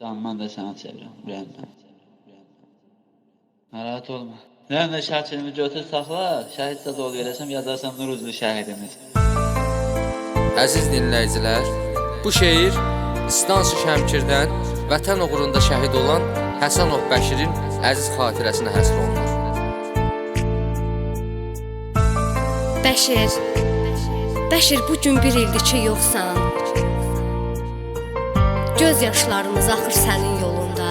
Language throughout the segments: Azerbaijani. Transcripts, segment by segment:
Tamam ben de sana çeviriyorum. Ürəyimdən. Narahat olma. Mən də şəkilimi götür saxla. Şəhid zad ol verəsəm yazarsan Nuruzlu şəhidimiz. Əziz dinləyicilər, bu şeir İstansu Şəmkirdən vətən uğrunda şəhid olan Həsənov Bəşirin əziz xatirəsinə həsr olunur. Bəşir, Bəşir bu gün bir ildir ki yoxsan. Göz yaşlarımız axır sənin yolunda.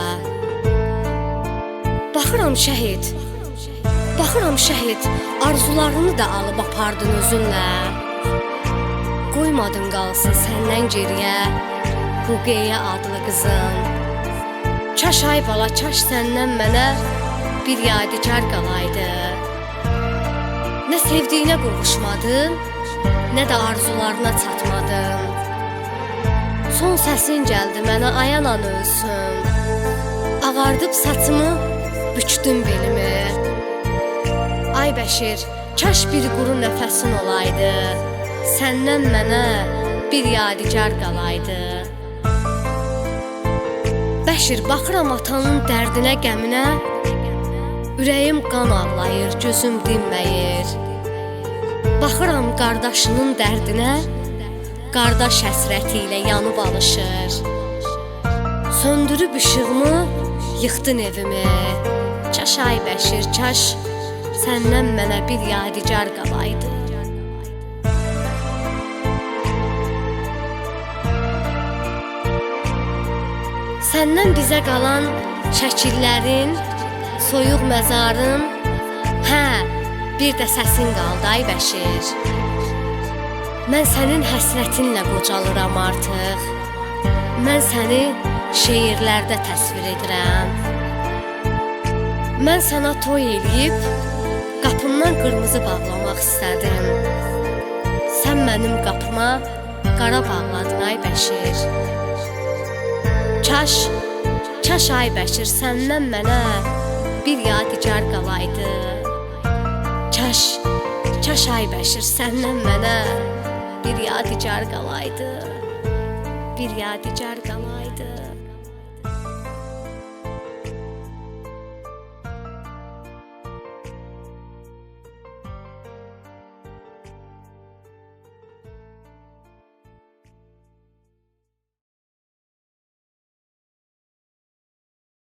Baxıram şəhid. Baxıram şəhid, arzularını da alıb apardın özünlə. Qoymadın qalsın səndən geriyə Ruqeyyə adlı qızın. Çaş ay bala, çaş səndən mənə bir yadigar qalaydı. Nə sevdiyinə qovuşmadın, nə də arzularına çatmadın. Son səsin gəldi mənə ayanan ölsün. Ağardıb saçımı, bükdün belimi. Ay Bəşir, kaş bir quru nəfəsin olaydı. Səndən mənə bir yadigar qalaydı. Bəşir, baxıram atanın dərdinə, qəminə. Ürəyim qan ağlayır, gözüm dinməyir. Baxıram qardaşının dərdinə, qardaş həsrəti ilə yanıb alışır. Söndürüb işığımı, yıxdın evimi. Çaş ay Bəşir, çaş səndən mənə bir yadigar qalaydı. Səndən bizə qalan şəkillərin, soyuq məzarın, hə, bir də səsin qaldı ay Bəşir. Mən sənin həsrətinlə qocalıram artıq. Mən səni şeirlərdə təsvir edirəm. Mən sənə toy eləyib qapımdan qırmızı bağlamaq istədim. Sən mənim qapıma qara bağladın ay Bəşir. Kaş, kaş ay Bəşir səndən mənə bir yadigar qalaydı. Kaş, kaş ay Bəşir səndən mənə Bir yadigar qalaydı Bir yadigar qalaydı